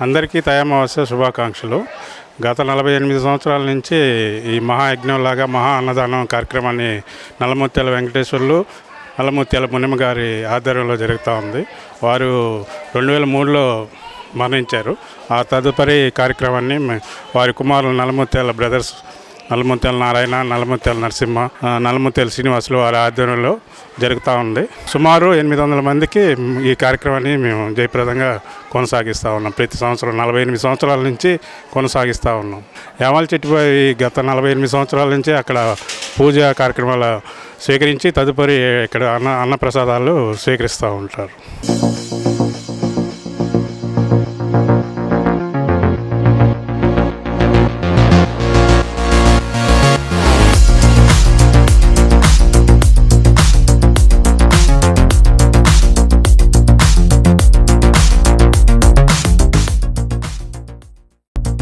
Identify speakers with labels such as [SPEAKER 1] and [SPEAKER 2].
[SPEAKER 1] అందరికీ తయామవస్య శుభాకాంక్షలు. గత నలభై ఎనిమిది సంవత్సరాల నుంచి ఈ మహాయజ్ఞంలాగా మహా అన్నదానం కార్యక్రమాన్ని నల్లముత్యాల వెంకటేశ్వర్లు నల్లముత్యాల మునిమ గారి ఆధ్వర్యంలో జరుగుతూ ఉంది. వారు రెండు వేల మూడులో మరణించారు. ఆ తదుపరి కార్యక్రమాన్ని వారి కుమారులు నల్లముత్యాల బ్రదర్స్ నల్లముత్యాల నారాయణ నల్లముత్యాల నరసింహ ఆ, శ్రీనివాసులు వారి ఆధ్వర్యంలో జరుగుతూ ఉంది. సుమారు ఎనిమిది వందల మందికి ఈ కార్యక్రమాన్ని మేము జయప్రదంగా కొనసాగిస్తూ ఉన్నాం. ప్రతి సంవత్సరం నలభై ఎనిమిది సంవత్సరాల నుంచి కొనసాగిస్తూ ఉన్నాం. యామాల చెట్టుపై గత నలభై ఎనిమిది సంవత్సరాల నుంచి అక్కడ పూజ కార్యక్రమాలు స్వీకరించి తదుపరి ఇక్కడ అన్న అన్నప్రసాదాలు స్వీకరిస్తూ ఉంటారు.